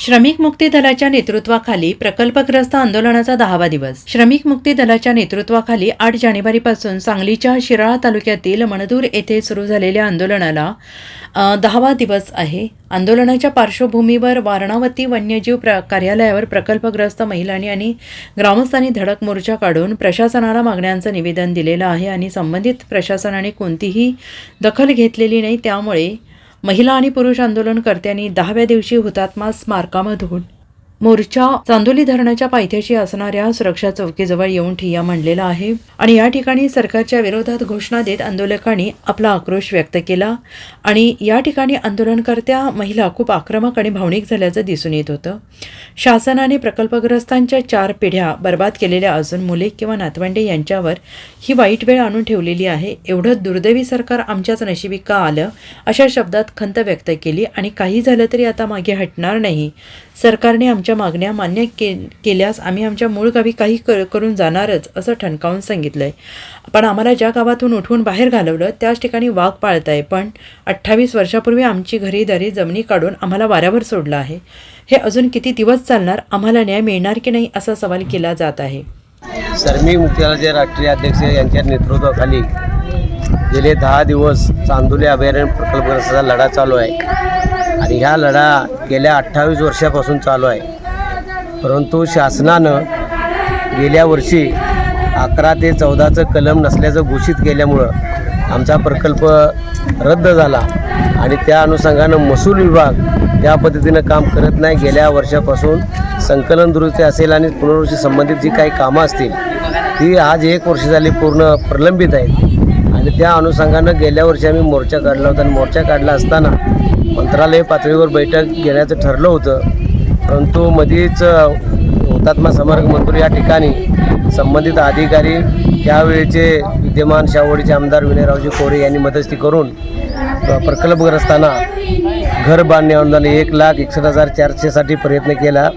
श्रमिक मुक्ती दलाच्या नेतृत्वाखाली प्रकल्पग्रस्त आंदोलनाचा दहावा दिवस. श्रमिक मुक्ती दलाच्या नेतृत्वाखाली आठ जानेवारीपासून सांगलीच्या शिराळा तालुक्यातील मणदूर येथे सुरू झालेल्या आंदोलनाला दहावा दिवस आहे. आंदोलनाच्या पार्श्वभूमीवर वारणावती वन्यजीव प्र कार्यालयावर प्रकल्पग्रस्त महिलांनी आणि ग्रामस्थांनी धडक मोर्चा काढून प्रशासनाला मागण्यांचं निवेदन दिलेलं आहे आणि संबंधित प्रशासनाने कोणतीही दखल घेतलेली नाही. त्यामुळे महिला आणि पुरुष आंदोलनकर्त्यांनी दहाव्या दिवशी हुतात्मा स्मारकामधून मोर्चा चांदोली धरणाच्या पायथ्याशी असणाऱ्या सुरक्षा चौकीजवळ येऊन ठिय्या मांडलेला आहे आणि या ठिकाणी सरकारच्या विरोधात घोषणा देत आंदोलकांनी आपला आक्रोश व्यक्त केला आणि या ठिकाणी आंदोलनकर्त्या महिला खूप आक्रमक आणि भावनिक झाल्याचं दिसून येत होतं. शासनाने प्रकल्पग्रस्तांच्या चार पिढ्या बर्बाद केलेल्या अजून मुले किंवा नातवंडे यांच्यावर ही वाईट वेळ आणून ठेवलेली आहे. एवढं दुर्दैवी सरकार आमच्याच नशिबी का आलं अशा शब्दात खंत व्यक्त केली आणि काही झालं तरी आता मागे हटणार नाही. सरकारने आमच्या मागण्या मान्य के केल्यास आम्ही आमच्या मूळ गावी काही कर करून जाणारच असं ठणकावून सांगितलं आहे पण आम्हाला ज्या गावातून उठवून बाहेर घालवलं त्याच ठिकाणी वाघ पाळत आहे पण अठ्ठावीस वर्षापूर्वी आमची घरीदारी जमिनी काढून आम्हाला वाऱ्यावर सोडलं आहे. हे अजून किती दिवस चालणार आम्हाला न्याय मिळणार की नाही असा सवाल केला जात आहे. श्रमिक मुक्तीदलाचे राष्ट्रीय अध्यक्ष यांच्या नेतृत्वाखाली गेले दहा दिवस चांदोली अभयारण्य प्रकल्पग्रस्ताचा लढा चालू आहे. आणि ह्या लढा गेल्या अठ्ठावीस वर्षापासून चालू आहे. परंतु शासनानं गेल्या वर्षी अकरा ते चौदाचं कलम नसल्याचं घोषित केल्यामुळं आमचा प्रकल्प रद्द झाला आणि त्या अनुषंगानं महसूल विभाग त्या पद्धतीनं काम करत नाही गेल्या वर्षापासून संकलन दुरुस्ती असेल आणि पुनर्वशी संबंधित जी काही कामं असतील ती आज एक वर्ष झाली पूर्ण प्रलंबित आहेत. आणि त्या अनुषंगानं गेल्या वर्षी आम्ही मोर्चा काढला होता आणि मोर्चा काढला असताना मंत्रालय पातळीवर बैठक घेण्याचं ठरलं होतं. परंतु मध्येच हुतात्मा स्मारक मंदूर या ठिकाणी संबंधित अधिकारी त्यावेळेचे विद्यमान शावडीचे आमदार विनयरावजी कोरे यांनी मध्यस्थी करून प्रकल्पग्रस्तांना घर बांधणे अनुदान एक लाख एकसष्ट हजार चारशेसाठी प्रयत्न केला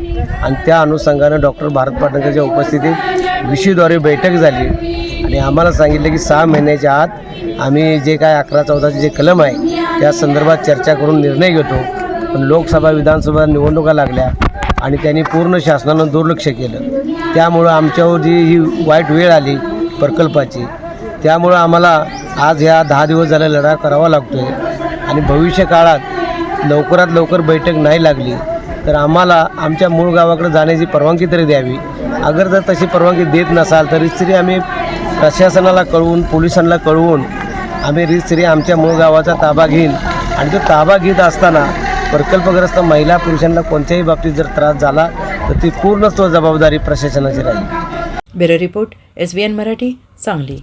आणि त्या अनुषंगानं डॉक्टर भारत पाटणकरच्या उपस्थितीत विषयीद्वारे बैठक झाली. आणि आम्हाला सांगितलं की सहा महिन्याच्या आत आम्ही जे काय अकरा चौदाचे जे कलम आहे त्या संदर्भात चर्चा करून निर्णय घेतो. पण लोकसभा विधानसभा निवडणुका लागल्या आणि त्यांनी पूर्ण शासनानं दुर्लक्ष केलं. त्यामुळं आमच्यावर जी ही वाईट वेळ आली प्रकल्पाची त्यामुळं आम्हाला आज ह्या दहा दिवस झाला लढा करावा लागतो आहे आणि भविष्य काळात लवकरात लवकर बैठक नाही लागली तर आम्हाला आमच्या मूळ गावाकडे जाण्याची परवानगी तरी द्यावी. अगर जर तशी परवानगी देत नसाल तरी तरी आम्ही प्रशासनाला कळवून पोलिसांना कळवून आम्ही रितसरी आमच्या मूळ गावाचा ताबा घेईन. आणि तो ताबा घेत असताना प्रकल्पग्रस्त महिला पुरुषांना कोणत्याही बाबतीत जर त्रास झाला तर ती पूर्ण तो जबाबदारी प्रशासनाची राहील. Bureau report S B N Marathi Sangli.